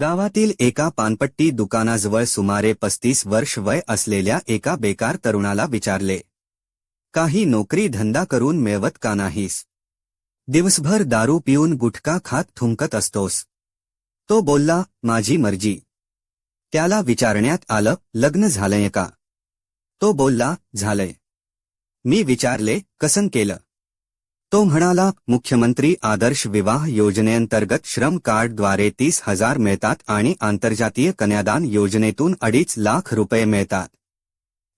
गावातील एका पानपट्टी दुकानाजवळ सुमारे पस्तीस वर्ष वय असलेल्या एका बेकार तरुणाला विचारले काही नोकरी धंदा करून मिळवत का नाहीस? दिवसभर दारू पिऊन गुटखा खात थुंकत असतोस. तो बोलला माझी मर्जी. त्याला विचारण्यात आलं लग्न झालंय का? तो बोलला झालंय. मी विचारले कसन केलं? तो म्हणाला मुख्यमंत्री आदर्श विवाह योजनेअंतर्गत श्रम कार्डद्वारे तीस हजार मिळतात आणि आंतरजातीय कन्यादान योजनेतून अडीच लाख रुपये मिळतात.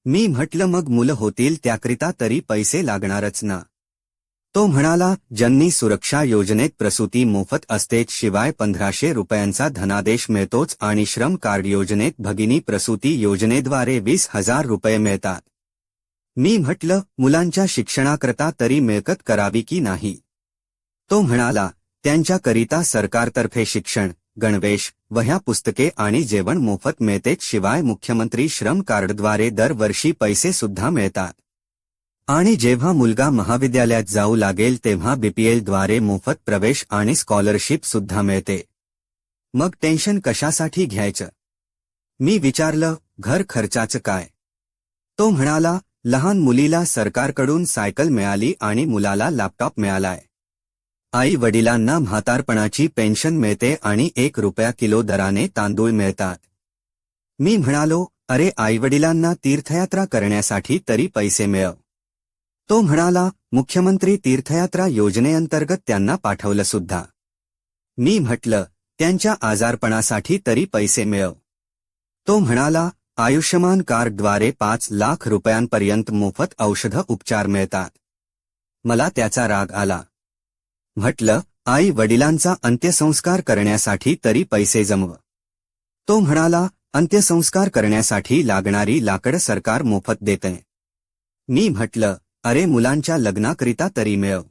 मी म्हटलं मग मुलं होतील त्याकरिता तरी पैसे लागणारच ना. तो म्हणाला ज्यांनी सुरक्षा योजनेत प्रसूती मोफत असतेच शिवाय पंधराशे रुपयांचा धनादेश मिळतोच आणि श्रम कार्ड योजनेत भगिनी प्रसूती योजनेद्वारे वीस हजार रुपये मिळतात. मी म्हटलं मुलांच्या शिक्षणाकरता तरी मिळकत करावी की नाही? तो म्हणाला त्यांच्याकरिता सरकारतर्फे शिक्षण गणवेश वह्या पुस्तके आणि जेवण मोफत मिळतेच शिवाय मुख्यमंत्री श्रम कार्डद्वारे दरवर्षी पैसे सुद्धा मिळतात. आणि जेव्हा मुलगा महाविद्यालयात जाऊ लागेल तेव्हा बीपीएलद्वारे मोफत प्रवेश आणि स्कॉलरशिप सुद्धा मिळते. मग टेन्शन कशासाठी घ्यायचं? मी विचारलं घर खर्चाचं काय? तो म्हणाला लहान मुलीला सरकारकडून सायकल मिळाली आणि मुलाला लॅपटॉप मिळालाय. आई वडिलांना म्हातारपणाची पेन्शन मिळते आणि एक रुपया किलो दराने तांदूळ मिळतात. मी म्हणालो अरे आईवडिलांना तीर्थयात्रा करण्यासाठी तरी पैसे मिळव. तो म्हणाला मुख्यमंत्री तीर्थयात्रा योजनेअंतर्गत त्यांना पाठवलं सुद्धा. मी म्हटलं त्यांच्या आजारपणासाठी तरी पैसे मिळव. तो म्हणाला आयुष्यमान कार्डद्वारे पाच लाख रुपयांपर्यंत मोफत औषध उपचार मिळतात. मला त्याचा राग आला. म्हटलं आई वडिलांचा अंत्यसंस्कार करण्यासाठी तरी पैसे जमव. तो म्हणाला अंत्यसंस्कार करण्यासाठी लागणारी लाकड सरकार मोफत देते. मी म्हटलं अरे मुलांच्या लग्नाकरिता तरी मिळव.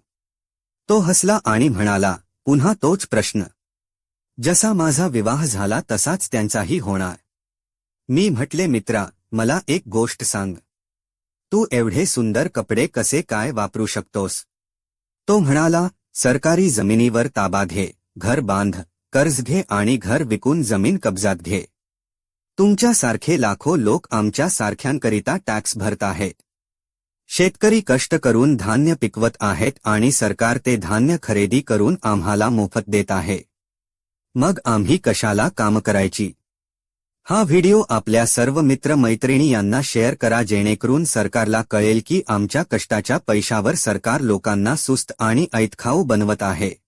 तो हसला आणि म्हणाला पुन्हा तोच प्रश्न. जसा माझा विवाह झाला तसाच त्यांचाही होणार. मी म्हटले मित्रा मला एक गोष्ट सांग. तू एवढे सुंदर कपडे कसे काय वापरू शकतोस? तो म्हणाला सरकारी जमिनीवर ताबा घे घर बांध कर्ज घे आणि घर विकून जमीन कब्जात घे. तुमच्यासारखे लाखो लोक आमच्या सारख्यांकरिता टॅक्स भरत आहेत. शेतकरी कष्ट करून धान्य पिकवत आहेत आणि सरकार ते धान्य खरेदी करून आम्हाला मोफत देत आहे. मग आम्ही कशाला काम करायची? हा व्हिडिओ आपल्या सर्व मित्र मैत्रिणी यांना शेअर करा जेणेकरून सरकारला कळेल की आमच्या कष्टाच्या पैशावर सरकार लोकांना सुस्त आणि ऐतखाऊ बनवत आहे.